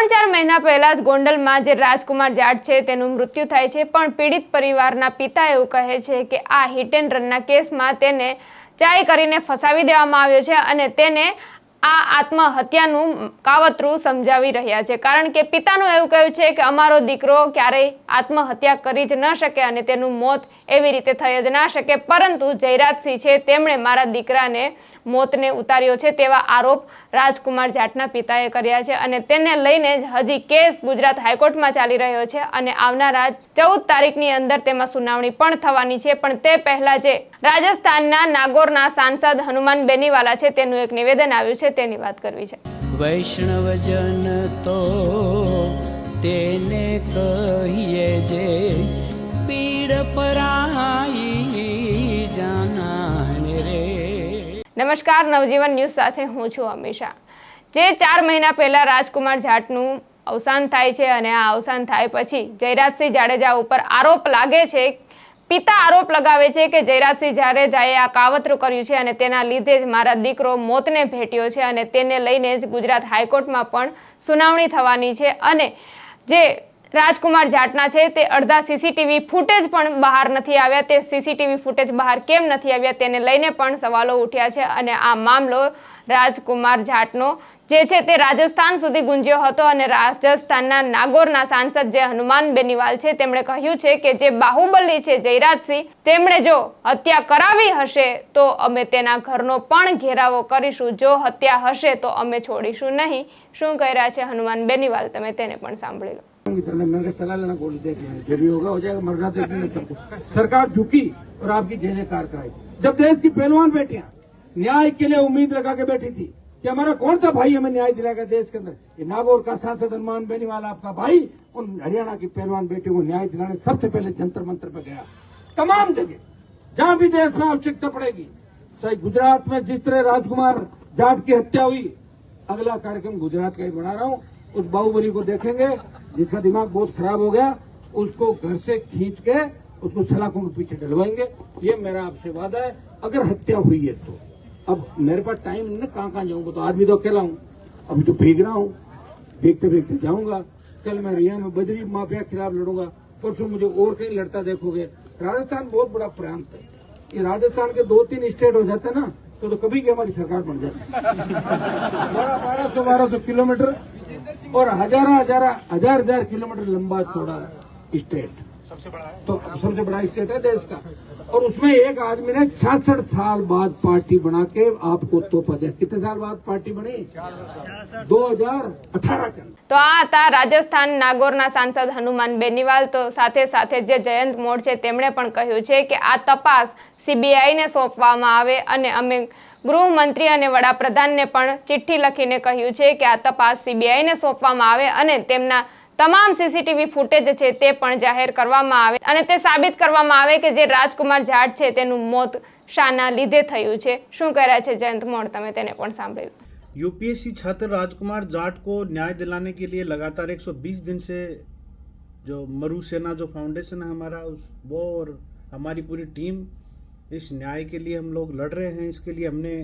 ત્રણ ચાર મહિના પહેલા જ ગોંડલમાં જે રાજકુમાર જાટ છે તેનું મૃત્યુ થાય છે. પણ પીડિત પરિવારના પિતા એવું કહે છે કે આ હિટ એન્ડ રનના કેસમાં તેને ચાય કરીને ફસાવી દેવામાં આવ્યો છે અને તેને આ આત્મહત્યાનું કાવતરું સમજાવી રહ્યા છે. કારણ કે પિતાનું એવું કહ્યું છે કે અમારો દીકરો ક્યારેય આત્મહત્યા કરી જ ન શકે અને તેનું મોત એવી રીતે થઈ જ ના શકે. પરંતુ જયરાજસિંહ છે, તેમણે મારા દીકરાને મોતને ઉતાર્યો છે તેવા આરોપ રાજકુમાર જાટના પિતાએ કર્યા છે અને તેને લઈને જ હજી કેસ ગુજરાત હાઈકોર્ટમાં ચાલી રહ્યો છે અને આવનારા ચૌદ તારીખની અંદર તેમાં સુનાવણી પણ થવાની છે. પણ તે પહેલા જે રાજસ્થાનના નાગોરના સાંસદ હનુમાન બેનીવાલા છે તેનું એક નિવેદન આવ્યું છે. તેની વાત કરવી છે. વૈષ્ણવજન તો તેને કહીએ જે પીડ પરાઈ નમસ્કાર, નવજીવન ન્યૂઝ સાથે હું છું અમીષા. જે ચાર મહિના પહેલા રાજકુમાર જાટનું અવસાન થાય છે અને આ અવસાન થાય પછી જયરાજસિંહ જાડેજા ઉપર આરોપ લાગે છે, પિતા આરોપ લગાવે છે કે જયરાજસિંહ જાડેજાએ આ કાવતરું કર્યું છે અને તેના લીધે જ મારા દીકરો મોતને ભેટ્યો છે અને તેને લઈને જ ગુજરાત હાઈકોર્ટમાં પણ સુનાવણી થવાની છે અને જે રાજકુમાર જાટના છે. તે અડધા સીસીટીવી ફૂટેજ પણ બહાર નથી આવ્યા. તે સીસીટીવી ફૂટેજ બહાર કેમ નથી આવ્યા તેને લઈને પણ સવાલો ઉઠ્યા છે અને આ મામલો રાજકુમાર જાટનો જે છે તે રાજસ્થાન સુધી ગુંજ્યો હતો અને રાજસ્થાનના નાગોરના સાંસદ જે હનુમાન બેનીવાલ છે, તેમણે કહ્યું છે કે જે બાહુબલી છે, જયરાજસિંહ, તેમણે જો હત્યા કરાવી હશે તો અમે તેના ઘરનો પણ ઘેરાવો કરીશું. જો હત્યા હશે તો અમે છોડીશું નહીં. શું કહી રહ્યા છે હનુમાન બેનીવાલ? તમે તેને પણ સાંભળી લો. की तरह मैंने चला लेना गोली देख लेना जो भी होगा, हो जाएगा, मरना तो ही नहीं सबको सरकार झुकी और आपकी जय जयकार कराई जब देश की पहलवान बेटियाँ न्याय के लिए उम्मीद लगा के बैठी थी कि हमारा कौन सा भाई हमें न्याय दिलाएगा देश के अंदर? ये नागौर का सांसद हनुमान बेनीवाल, आपका भाई, उन हरियाणा की पहलवान बेटियों को न्याय दिलाने सबसे पहले जंतर मंत्र पे गया। तमाम जगह, जहाँ भी देश में आवश्यकता पड़ेगी, चाहे गुजरात में जिस तरह राजकुमार जाट की हत्या हुई, अगला कार्यक्रम गुजरात का ही बना रहा हूँ। उस बाहुबली को देखेंगे जिसका दिमाग बहुत खराब हो गया, उसको घर से खींच के उसको सलाखों के पीछे डलवाएँगे। ये मेरा आपसे वादा है। अगर हत्या हुई है तो। अब मेरे पास टाइम नहीं ना कहाँ कहाँ जाऊँगा? तो आज भी तो अकेला हूँ। अभी तो भीग रहा हूँ। भीगते भीगते जाऊँगा। कल मैं रिया में बजरी माफिया के खिलाफ लड़ूँगा। परसों मुझे और कहीं लड़ता देखोगे। राजस्थान बहुत बड़ा प्रांत है। ये राजस्थान के दो तीन स्टेट हो जाते ना तो, तो कभी की हमारी सरकार बन जाए। बारह बारह सौ बारह सौ किलोमीटर और हजारा हजारा हजार हजार किलोमीटर लंबा चौड़ा स्टेट। तो सबसे बड़ा स्टेट है देश का और उसमें एक आदमी ने छियासठ साल बाद पार्टी बना के आपको तोपा दिया कितने साल बाद पार्टी बनी दो हजार अठारह के अंदर તો આ હતા રાજસ્થાન નાગોરના સાંસદ હનુમાન બેનીવાલ તો સાથે સાથે જે જયંત મોડ છે તેમણે પણ કહ્યું છે કે આ તપાસ સીબીઆઈને સોંપવામાં આવે અને અમે ગૃહમંત્રી અને વડાપ્રધાનને પણ ચિઠ્ઠી લખીને કહ્યું છે કે આ તપાસ સીબીઆઈને સોંપવામાં આવે અને તેમના તમામ સીસીટીવી ફૂટેજ છે તે પણ જાહેર કરવામાં આવે અને તે સાબિત કરવામાં આવે કે જે રાજકુમાર જાટ છે તેનું મોત શાના લીધે થયું છે શું કર્યા છે જયંત મોડ તમે તેને પણ સાંભળ્યું यूपीएससी छात्र राजकुमार जाट को न्याय दिलाने के लिए लगातार 120 दिन से जो मरु सेना जो फाउंडेशन है हमारा उस वो और हमारी पूरी टीम इस न्याय के लिए हम लोग लड़ रहे हैं इसके लिए हमने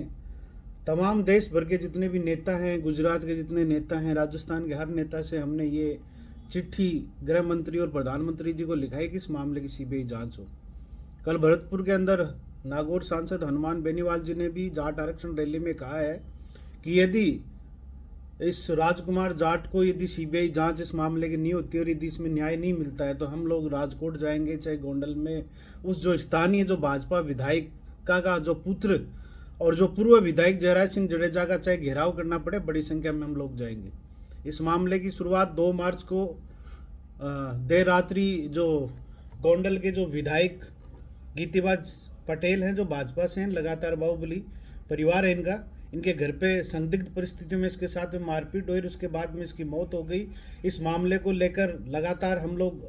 तमाम देश भर के जितने भी नेता हैं गुजरात के जितने नेता हैं राजस्थान के हर नेता से हमने ये चिट्ठी गृह मंत्री और प्रधानमंत्री जी को लिखा है कि इस मामले की सीबीआई जाँच हो। कल भरतपुर के अंदर नागौर सांसद हनुमान बेनीवाल जी ने भी जाट आरक्षण रैली में कहा है कि यदि इस राजकुमार जाट को यदि सीबीआई जाँच इस मामले की नहीं होती और यदि इसमें न्याय नहीं मिलता है तो हम लोग राजकोट जाएँगे, चाहे गोंडल में। उस जो स्थानीय, जो भाजपा विधायिका का जो पुत्र और जो पूर्व विधायक जयराज सिंह जडेजा का चाहे घेराव करना पड़े, बड़ी संख्या में हम लोग जाएँगे। इस मामले की शुरुआत दो मार्च को देर रात्रि जो गोंडल के जो विधायक गीतिबाज पटेल हैं, जो भाजपा से हैं, लगातार बाहुबली परिवार है इनका, इनके घर पे संदिग्ध परिस्थितियों में इसके साथ में मारपीट हुई और उसके बाद में इसकी मौत हो गई। इस मामले को लेकर लगातार हम लोग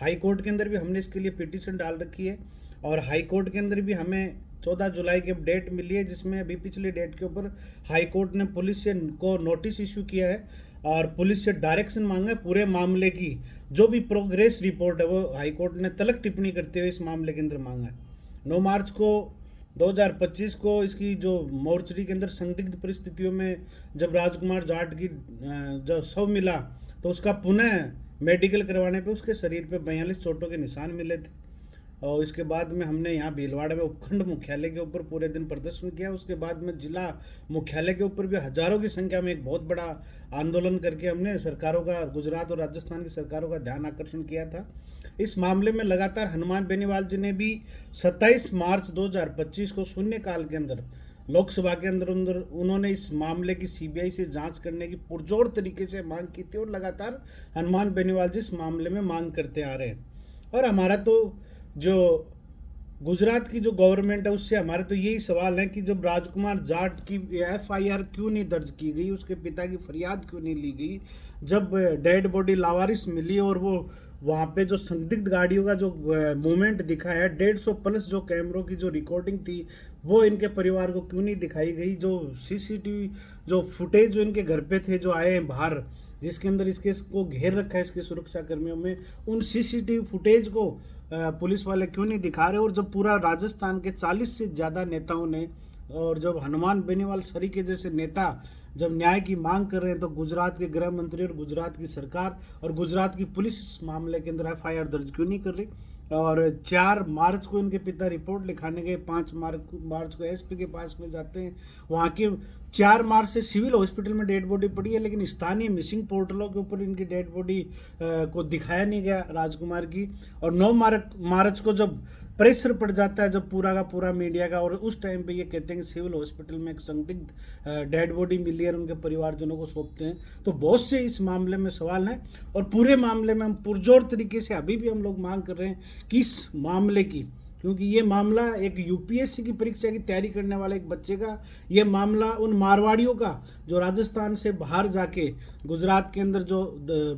हाई कोर्ट के अंदर भी हमने इसके लिए पिटीशन डाल रखी है और हाई कोर्ट के अंदर भी हमें 14 जुलाई की डेट मिली है, जिसमें अभी पिछली डेट के ऊपर हाई कोर्ट ने पुलिस से को नोटिस इशू किया है और पुलिस से डायरेक्शन मांगा है पूरे मामले की। जो भी प्रोग्रेस रिपोर्ट है, वो हाई कोर्ट ने तलक टिप्पणी करते हुए इस मामले के अंदर मांगा है। नौ मार्च को 2025 को इसकी जो मोर्चरी के अंदर संदिग्ध परिस्थितियों में जब राजकुमार जाट की जब शव मिला तो उसका पुनः मेडिकल करवाने पे उसके शरीर पे बयालीस चोटों के निशान मिले थे। और इसके बाद में हमने यहाँ भीलवाड़ा में उपखंड मुख्यालय के ऊपर पूरे दिन प्रदर्शन किया। उसके बाद में जिला मुख्यालय के ऊपर भी हज़ारों की संख्या में एक बहुत बड़ा आंदोलन करके हमने सरकारों का, गुजरात और राजस्थान की सरकारों का ध्यान आकर्षण किया था। इस मामले में लगातार हनुमान बेनीवाल जी ने भी 27 मार्च 2025 को शून्य काल के अंदर, लोकसभा के अंदर अंदर उन्होंने इस मामले की सीबीआई से जाँच करने की पुरजोर तरीके से मांग की थी और लगातार हनुमान बेनीवाल जी इस मामले में मांग करते आ रहे हैं। और हमारा तो जो गुजरात की जो गवर्नमेंट है, उससे हमारे तो यही सवाल है कि जब राजकुमार जाट की एफआईआर क्यों नहीं दर्ज की गई, उसके पिता की फरियाद क्यों नहीं ली गई? जब डेड बॉडी लावारिस मिली और वो वहाँ पे जो संदिग्ध गाड़ियों का जो मूवमेंट दिखा है, डेढ़ सौ प्लस जो कैमरों की जो रिकॉर्डिंग थी, वो इनके परिवार को क्यों नहीं दिखाई गई? जो सीसीटीवी जो फुटेज जो इनके घर पे थे, जो आए हैं बाहर, जिसके अंदर इसके को घेर रखा है, इसके सुरक्षा कर्मियों में, उन सीसीटीवी फुटेज को पुलिस वाले क्यों नहीं दिखा रहे? और जब पूरा राजस्थान के 40 से ज़्यादा नेताओं ने और जब हनुमान बेनीवाल सरी के जैसे नेता जब न्याय की मांग कर रहे हैं तो गुजरात के गृह मंत्री और गुजरात की सरकार और गुजरात की पुलिस इस मामले के अंदर एफआईआर दर्ज क्यों नहीं कर रही? और चार मार्च को इनके पिता रिपोर्ट लिखाने गए, पाँच मार्च मार्च को एसपी के पास में जाते हैं। वहाँ के चार मार्च से सिविल हॉस्पिटल में डेड बॉडी पड़ी है, लेकिन स्थानीय मिसिंग पोर्टलों के ऊपर इनकी डेड बॉडी को दिखाया नहीं गया राजकुमार की। और नौ मार्च मार्च को जब प्रेशर पड़ जाता है जब पूरा का पूरा मीडिया का, और उस टाइम पे ये कहते हैं कि सिविल हॉस्पिटल में एक संदिग्ध डेड बॉडी मिली है उनके परिवारजनों को सौंपते हैं। तो बहुत से इस मामले में सवाल हैं, और पूरे मामले में हम पुरजोर तरीके से अभी भी हम लोग मांग कर रहे हैं कि इस मामले की, क्योंकि ये मामला एक यूपीएससी की परीक्षा की तैयारी करने वाले एक बच्चे का, ये मामला उन मारवाड़ियों का, जो राजस्थान से बाहर जाके गुजरात के अंदर जो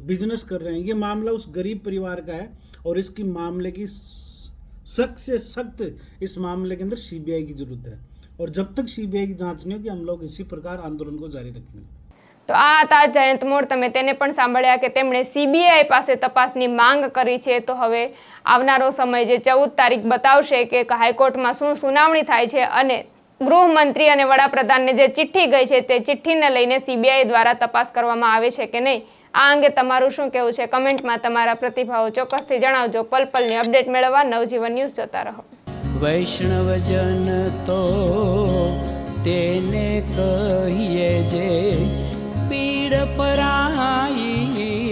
बिज़नेस कर रहे हैं, ये मामला उस गरीब परिवार का है, और इसकी मामले की सख्त से सख्त इस मामले के अंदर सीबीआई की जरूरत है और जब तक सीबीआई की जांच नहीं होगी हम लोग इसी प्रकार आंदोलन को जारी रखेंगे તો આ હતા જયંત મોડ તમે તેને પણ સાંભળ્યા કે તેમણે સીબીઆઈ પાસે તપાસની માંગ કરી છે તો હવે આવનારો સમય જે ચૌદ તારીખ બતાવશે કે હાઈકોર્ટમાં શું સુનાવણી થાય છે અને ગૃહમંત્રી અને વડાપ્રધાનને જે ચિઠ્ઠી ગઈ છે તે ચિઠ્ઠીને લઈને સીબીઆઈ દ્વારા તપાસ કરવામાં આવે છે કે નહીં આ અંગે તમારું શું કહેવું છે? કમેન્ટમાં તમારા પ્રતિભાવો ચોક્કસથી જણાવજો. પલ પલની અપડેટ મેળવવા નવજીવન ન્યૂઝ જોતા રહો. વૈષ્ણવજન તો તેને કહીએ જે પીડ પરાઈ